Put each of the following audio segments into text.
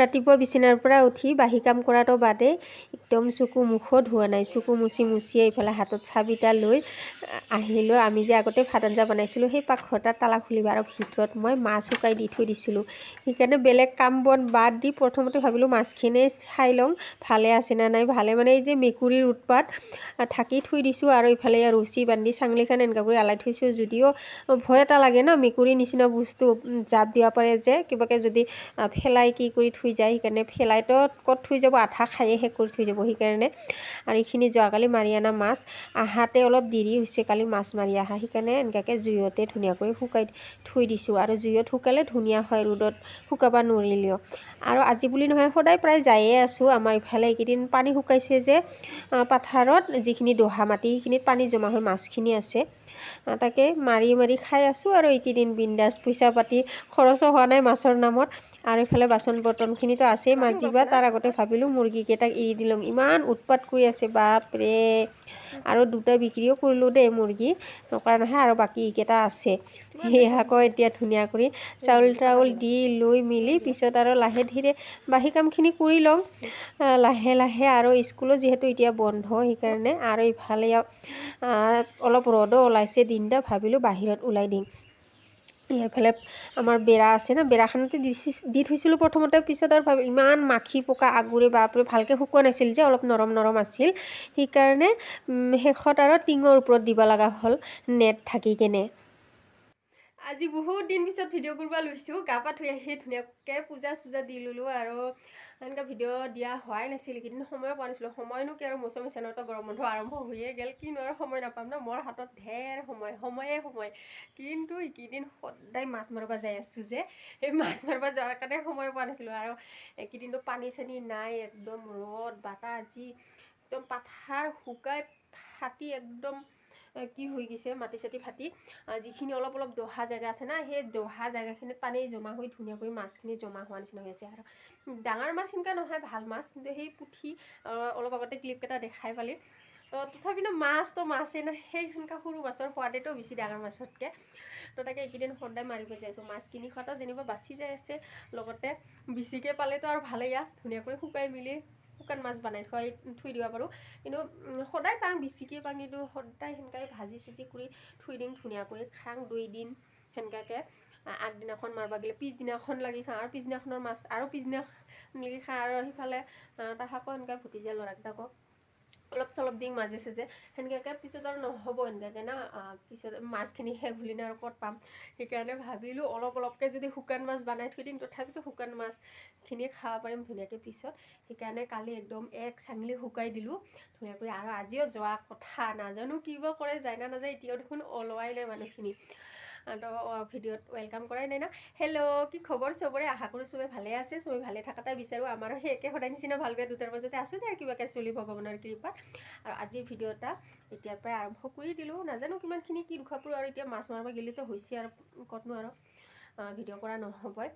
ৰাতিপুৱা বিচনাৰ পৰা উঠি বাহি কাম কৰাটো বাদে একদম চকু মুখো ধোৱা নাই। চকু মুচি মুচিয়ে এইফালে হাতত চাবিটা লৈ আহিলোঁ। আমি যে আগতে ভাত আঞ্জা বনাইছিলোঁ, সেই পাকঘৰটাৰ তালা খুলিব আৰু ভিতৰত মই মাছ শুকাই দি থৈ দিছিলোঁ। সেইকাৰণে বেলেগ কাম বন বাদ দি প্ৰথমতে ভাবিলোঁ মাছখিনি চাই লওঁ। ভালে আছে নে নাই? ভালে মানে এই যে মেকুৰীৰ উৎপাত ঢাকি থৈ দিছোঁ আৰু ইফালে ৰছী বান্ধি চাংলিখন এনেকুৱা কৰি আলাই থৈছোঁ। যদিও ভয় এটা লাগে ন, মেকুৰীৰ নিচিনা বস্তু জাপ দিব পাৰে যে, কিবাকে যদি ফেলাই কি কৰি থৈ যায় সেইকাৰণে ফেলাইতো ক'ত থৈ যাব আধা খায়ে শেষ কৰি থৈ যাব সেইকাৰণে। আৰু এইখিনি যোৱাকালি মাৰি অনা মাছ আহাতে অলপ দেৰি হৈছে কালি মাছ মাৰি অহা সেইকাৰণে এনেকুৱাকৈ জুইতে ধুনীয়াকৈ শুকাই থৈ দিছোঁ। আৰু জুইত শুকালে ধুনীয়া হয় ৰ'দত শুকাব নোৱাৰিলেও। আৰু আজি বুলি নহয় সদায় প্ৰায় যায়ে আছোঁ। আমাৰ ইফালে এইকেইদিন পানী শুকাইছে যে পথাৰত যিখিনি দহা মাটি সেইখিনিত পানী জমা হৈ মাছখিনি আছে। তাকে মাৰি মাৰি খাই আছোঁ আৰু এইকেইদিন বিন্দাছ পইচা পাতি খৰচো হোৱা নাই মাছৰ নামত। আৰু এইফালে বাচন বৰ্তনখিনিতো আছেই মাজিবা তাৰ আগতে ভাবিলোঁ মুৰ্গীকেইটাক এৰি দিলোঁ। ইমান উৎপাত কৰি আছে বাপৰে। আৰু দুটা বিক্ৰীও কৰিলোঁ দেই মুৰ্গী নকৰা নহয় আৰু বাকী এইকেইটা আছে। সেই আকৌ এতিয়া ধুনীয়া কৰি চাউল তাউল দি লৈ মেলি পিছত আৰু লাহে ধীৰে বাহি কামখিনি কৰি আহ, লাহে লাহে আৰু স্কুলো যিহেতু এতিয়া বন্ধ সেইকাৰণে আৰু ইফালে অলপ ৰ'দো ওলাইছে দিনটা ভাবিলোঁ বাহিৰত ওলাই দিম। এইফালে আমাৰ বেৰা আছে না বেৰাখনতে দি থৈছিলোঁ প্ৰথমতে পিছত আৰু ভাবি ইমান মাখি পকা আগুৰি বাপৰে ভালকৈ শুকোৱা নাছিল যে অলপ নৰম নৰম আছিল। সেইকাৰণে শেষত আৰু টিঙৰ ওপৰত দিব লগা হ'ল নেট থাকি কেনে। আজি বহুত দিন পিছত ভিডিঅ' কৰিব লৈছোঁ গা পা ধুই আহি ধুনীয়াকৈ পূজা চূজা দি ল'লোঁ আৰু এনেকৈ ভিডিঅ' দিয়া হোৱাই নাছিল এইকেইদিন সময় পোৱা নাছিলোঁ। সময়নো কি আৰু মৌচুমী চেনেলতো গৰম বন্ধ আৰম্ভ হৈয়ে গ'ল কিনো আৰু সময় নাপাম ন? মোৰ হাতত ঢেৰ সময় সময়ে সময়। কিন্তু এইকেইদিন সদায় মাছ মাৰিব যাই আছোঁ যে সেই মাছ মাৰিব যোৱাৰ কাৰণে সময় পোৱা নাছিলোঁ আৰু এইকেইদিনতো পানী চানী নাই একদম ৰ'দ বাটা আজি একদম পাথাৰ শুকাই ফাটি একদম কি হৈ গৈছে মাটি চাটি ফাটি যিখিনি অলপ অলপ দহা জেগা আছে না সেই দহা জেগাখিনিত পানী জমা হৈ ধুনীয়াকৈ মাছখিনি জমা হোৱা নিচিনা হৈ আছে। আৰু ডাঙৰ মাছ সেনেকুৱা নহয় ভাল মাছ কিন্তু সেই পুঠি অলপ আগতে ক্লিপকেইটা দেখাই পালি। তথাপিতো মাছতো মাছেই ন সেই সেনেকুৱা সৰু মাছৰ সোৱাদেতো বেছি ডাঙৰ মাছতকৈ। তো তাকে এইকেইদিন সদায় মাৰিব যাই আছোঁ। মাছ কিনি খোৱাটো যেনিবা বাচি যাই আছে লগতে বেছিকৈ পালেতো আৰু ভালেই ইয়াত ধুনীয়াকৈ শুকাই মেলি শুকান মাছ বনাই থৈ থৈ দিব পাৰোঁ। কিন্তু সদায় পাওঁ বেছিকৈ পাওঁ কিন্তু সদায় সেনেকৈ ভাজি চাজি কৰি থৈ দিম ধুনীয়াকৈ। খাওঁ দুই দিন সেনেকুৱাকৈ আগদিনাখন মাৰিব গ'লে পিছদিনাখন লাগি খাওঁ আৰু পিছদিনাখনৰ মাছ আৰু পিছদিনা লাগি খাওঁ আৰু সিফালে তাহাকো এনেকৈ ভতিজা ল'ৰাকেইটাকো অলপ চলপ দিম মাজে চাজে। সেনেকুৱাকৈ পিছত আৰু নহ'ব এনেকুৱাকৈ না পিছত মাছখিনি শেষ হ'লি আৰু ক'ত পাম। সেইকাৰণে ভাবিলোঁ অলপ অলপকৈ যদি শুকান মাছ বনাই থৈ দিম তথাপিতো শুকান মাছখিনি খাব পাৰিম ধুনীয়াকৈ পিছত। সেইকাৰণে কালি একদম এক চাঙলি শুকাই দিলোঁ। ধুনীয়াকৈ আৰু আজিও যোৱা কথা নাজানো কি বা কৰে যায় না নাযায় এতিয়াও দেখোন ওলোৱাই নাই মানুহখিনি। ভিডিঅ'ত ৱেলকাম কৰাই নাই না? হেল্ল' কি খবৰ চবৰে? আশা কৰোঁ চবে ভালে আছে চবে ভালে থকাটাই বিচাৰোঁ আমাৰো সেই একে সদায় নিচিনা ভাল বেয়া দুটাৰ মাজতে আছোঁ দে কিবাকৈ চলি ভগৱানৰ কৃপাত। আৰু আজিৰ ভিডিঅ' এটা এতিয়াৰ পৰাই আৰম্ভ কৰি দিলোঁ নাজানো কিমানখিনি কি দুখাপুৰ আৰু এতিয়া মাছ মাৰিব গেলিতো হৈছে আৰু ক'তনো আৰু ভিডিঅ' কৰা নহ'বই।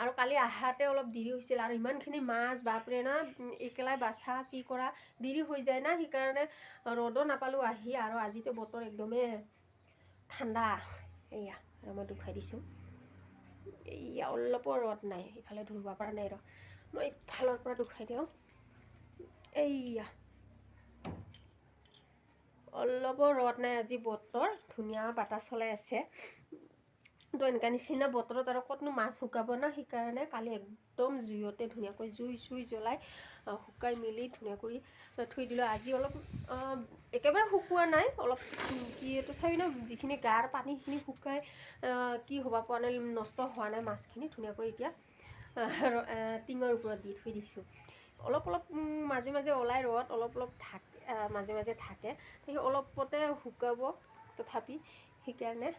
আৰু কালি আহাতে অলপ দেৰি হৈছিল আৰু ইমানখিনি মাছ বাপৰে না একেলাই বাছা কি কৰা দেৰি হৈ যায় না সেইকাৰণে ৰ'দো নাপালোঁ আহি আৰু আজিতো বতৰ একদমেই ঠাণ্ডা এয়া আৰু মই দুখাই দিছোঁ। এয়া অলপো ৰ'দ নাই ইফালে ধৰিব পৰা নাই ৰ। মই ইফালৰ পৰা দুখাই দিওঁ। এইয়া অলপো ৰ'দ নাই আজি বতৰ ধুনীয়া বতাহ চলাই আছে। তো এনেকুৱা নিচিনা বতৰত আৰু ক'তনো মাছ শুকাব না সেইকাৰণে কালি একদম জুইতে ধুনীয়াকৈ জুই চুই জ্বলাই শুকাই মেলি ধুনীয়া কৰি থৈ দিলোঁ। আজি অলপ একেবাৰে শুকোৱা নাই অলপ কি তথাপি ন যিখিনি গাৰ পানীখিনি শুকাই কি হ'ব পৰা নাই নষ্ট হোৱা নাই মাছখিনি ধুনীয়াকৈ এতিয়া টিঙৰ ওপৰত দি থৈ দিছোঁ। অলপ অলপ মাজে মাজে ওলাই ৰ'দ অলপ অলপ থাকে মাজে মাজে থাকে সেই অলপতে শুকাব তথাপি সেইকাৰণে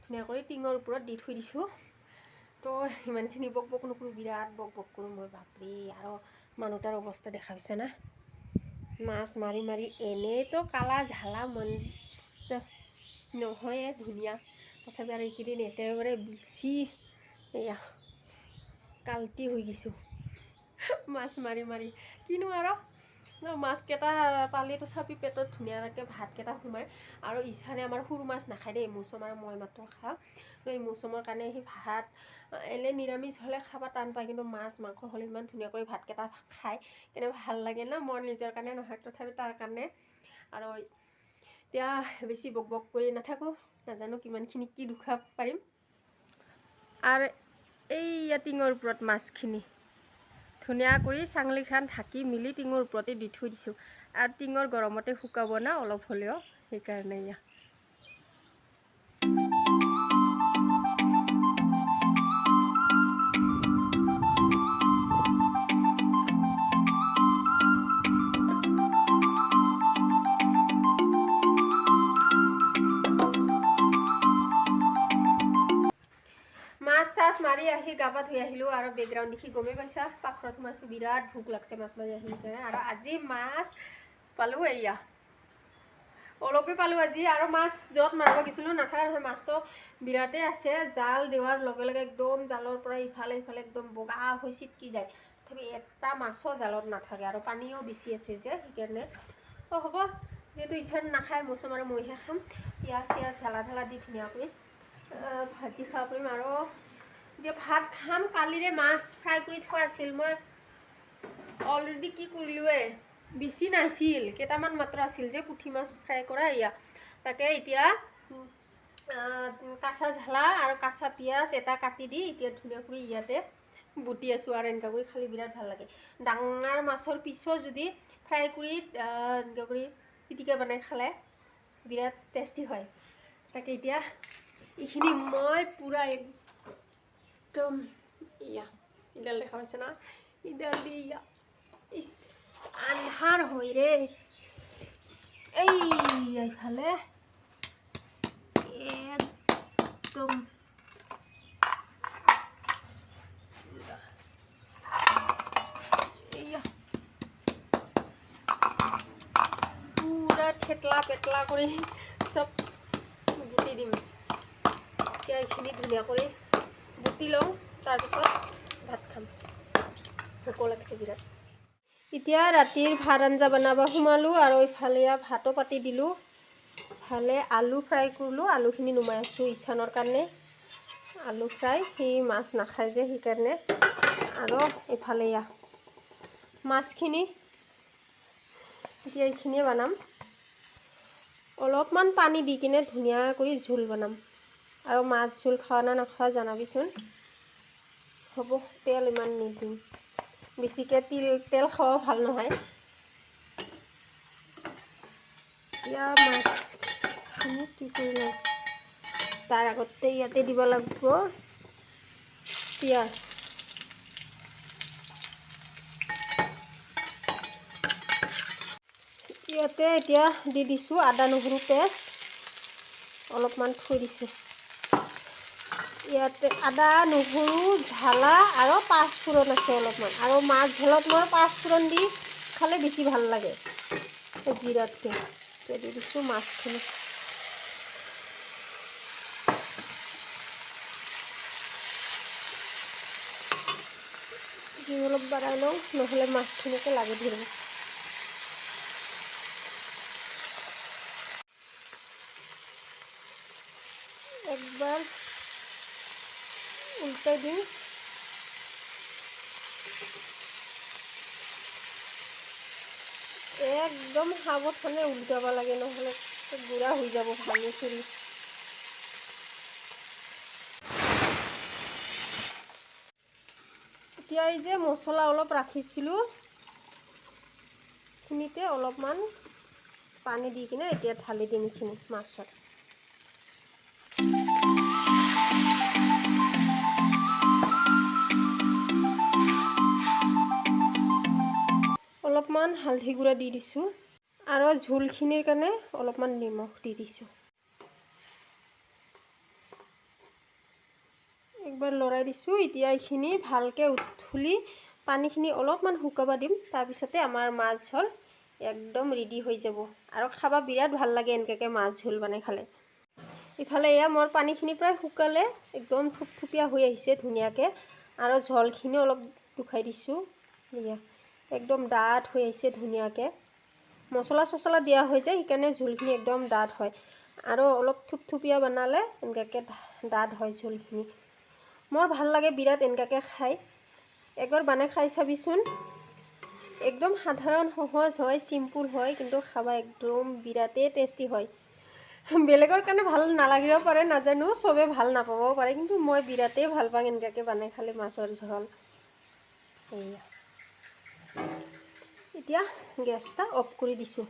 ধুনীয়া কৰি টিঙৰ ওপৰত দি থৈ দিছোঁ। তো ইমানখিনি বক বক নকৰোঁ বিৰাট বক বক কৰোঁ মই বাপৰে আৰু মানুহটাৰ অৱস্থা দেখা পাইছে না? মাছ মাৰি মাৰি এনেইতো কালা ঝালা মন নহয়ে ধুনীয়া। তথাপি আৰু এইকেইদিন একেবাৰে বেছি এয়া কাল্টি হৈ গৈছোঁ। মাছ মাৰি মাৰি। কিনো আৰু মাছকেইটা পালি তথাপি পেটত ধুনীয়াকৈ ভাতকেইটা সোমায় আৰু ইছানে আমাৰ সৰু মাছ নাখায় দেই মৌচুম আৰু মই মাত্ৰ খাওঁ তো এই মৌচুমৰ কাৰণে সি ভাত এনে নিৰামিষ হ'লে খাব টান পায় কিন্তু মাছ মাংস হ'লে ইমান ধুনীয়াকৈ ভাতকেইটা খায়। কেনে ভাল লাগে ন মই নিজৰ কাৰণে নহয় তথাপি তাৰ কাৰণে। আৰু এতিয়া বেছি বক বক কৰি নাথাকোঁ নাজানো কিমানখিনি কি দুখাব পাৰিম। আৰু এইয়া টিঙৰ ওপৰত মাছখিনি। ধুনীয়া কৰি চাংলিখান ঢাকি মিলি টিঙৰ ওপৰতে দি থৈ দিছোঁ। আৰু টিঙৰ গৰমতে শুকাব না অলপ হ'লেও সেইকাৰণে এয়া। গা পা ধুই আহিলোঁ আৰু বেকগ্ৰাউণ্ড দেখি গমেই পাইছা পাকঘৰত সোমাইছোঁ বিৰাট ভোক লাগছে মাছ মাৰি আহি সেইকাৰণে আৰু আজি মাছ পালোঁ এয়া অলপে পালোঁ আজি আৰু মাছ য'ত মাৰিব গৈছিলোঁ নাথাকা নহয় মাছটো বিৰাটেই আছে। জাল দেৱাৰ লগে লগে একদম জালৰ পৰা ইফালে ইফালে একদম বগা হৈ চিটকি যায়। তথাপি এটা মাছো জালত নাথাকে আৰু পানীও বেছি আছে যে সেইকাৰণে। অঁ হ'ব যিহেতু ইচ্ছাত নাখায় মৌচুম আৰু মইহে খাম। পিঁয়াজ চিয়াজ জ্বালা ঢালা দি ধুনীয়াকৈ ভাজি খাব পাৰিম আৰু। এতিয়া ভাত খাম, কালিৰে মাছ ফ্ৰাই কৰি থোৱা আছিল। মই অলৰেডি কি কৰিলোঁৱে, বেছি নাছিল, কেইটামান মাত্ৰ আছিল যে পুঠি মাছ ফ্ৰাই কৰা এয়া। তাকে এতিয়া কাঁচা জ্বালা আৰু কাঁচা পিঁয়াজ এটা কাটি দি এতিয়া ধুনীয়া কৰি ইয়াতে বুটি আছোঁ আৰু এনেকুৱা কৰি খালি বিৰাট ভালো লাগে। ডাঙৰ মাছৰ পিছো যদি ফ্ৰাই কৰি এনেকুৱা কৰি পিটিকা বনাই খালে বিৰাট টেষ্টি হয়। তাকে এতিয়া এইখিনি মই পূৰা ইয়া এই ডালটা খাওয়াচ্ছে না এই ডাল দিয়ে ইয়া ইস আন্ধার হই রে এই এইখানে একদম পুরা ঠেটলা পেটলা করে সব গুটি দিম এইখিনি ধুনীয়া কৰি বুটি লওঁ তাৰপিছত ভাত খাম। ভোক লাগিছে বিৰাট। এতিয়া ৰাতিৰ ভাত আঞ্জা বনাব সোমালোঁ আৰু ইফালে ভাতো পাতি দিলোঁ। ইফালে আলু ফ্ৰাই কৰিলোঁ আলুখিনি নুমাই আছোঁ ইছানৰ কাৰণে। আলু ফ্ৰাই সি মাছ নাখায় যে সেইকাৰণে। আৰু ইফালে মাছখিনি এতিয়া এইখিনিয়ে বনাম। অলপমান পানী দি কিনে ধুনীয়া কৰি জোল বনাম। আৰু মাছ জোল খোৱা না নাখোৱা জনাবিচোন। হ'ব, তেল ইমান নিদিম বেছিকৈ তিল, তেল খোৱাও ভালো নহয়। এতিয়া মাছখিনি কি কৰি লওঁ তাৰ আগতে ইয়াতে দিব লাগিব পিঁয়াজ। ইয়াতে এতিয়া দি দিছোঁ আদা নহৰু পেষ্ট। অলপমান থৈ দিছোঁ। ইয়াতে আদা, নহৰু জ্বালা আৰু পাঁচফোৰণ আছে অলপমান। আৰু মাছ ঝোলত মই পাঁচফোৰণ দি খালে বেছি ভালো লাগে, জিৰাতকৈ। দি দিছোঁ মাছখিনি। অলপ বাঢ়াই লওঁ, নহ'লে মাছখিনিকে লাগি ধৰিব। উল্টে দিন একদম সাৱধানে উল্টাব লাগে, নহ'লে গুড়া হৈ যাব ভাঙি চুৰি এতিয়া এই যে মছলা অলপ ৰাখিছিলোঁ খিনিতে অলপমান পানী দি কিনে এতিয়া ঢালি দিম এইখিনি মাছত। অলপমান হালধি গুড়া দি দিছোঁ। আৰু ঝোলখিনিৰ কাৰণে অলপমান নিমখ দি দিছোঁ। একবাৰ লৰাই দিছোঁ। এতিয়া এইখিনি ভালকৈ উঠলি পানীখিনি অলপমান শুকাব দিম। তাৰপিছতে আমাৰ মাছ ঝোল একদম ৰেডি হৈ যাব। আৰু খাব বিৰাট ভালো লাগে এনেকুৱাকৈ মাছ ঝোল বনাই খালে। ইফালে এয়া মোৰ পানীখিনি প্ৰায় শুকালে, একদম থুপথুপীয়া হৈ আহিছে ধুনীয়াকৈ। আৰু ঝোলখিনিও অলপ শুকাই দিছোঁ। এয়া। একদম ডাঠ হৈ আহিছে ধুনীয়াকৈ। মছলা চছলা দিয়া হৈ যায়, সেইকাৰণে জোলখিনি একদম ডাঠ হয়। আৰু অলপ থুপথুপীয়া বনালে এনেকুৱাকৈ ডাঠ হয় জোলখিনি। মোৰ ভালো লাগে বিৰাট এনেকুৱাকৈ খাই। একবাৰ বনাই খাই চাবিচোন। একদম সাধাৰণ সহজ হয়, চিম্পুল হয়, কিন্তু খাবা একদম বিৰাটেই টেষ্টি হয়। বেলেগৰ কাৰণে ভালো নালাগিব পাৰে, নাজানো, চবে ভালো নাপাবও পাৰে, কিন্তু মই বিৰাটেই ভালো পাওঁ এনেকুৱাকৈ বনাই খালে মাছৰ ঝোল। এয়া এতিয়া গেছটা অফ কৰি দিছোঁ।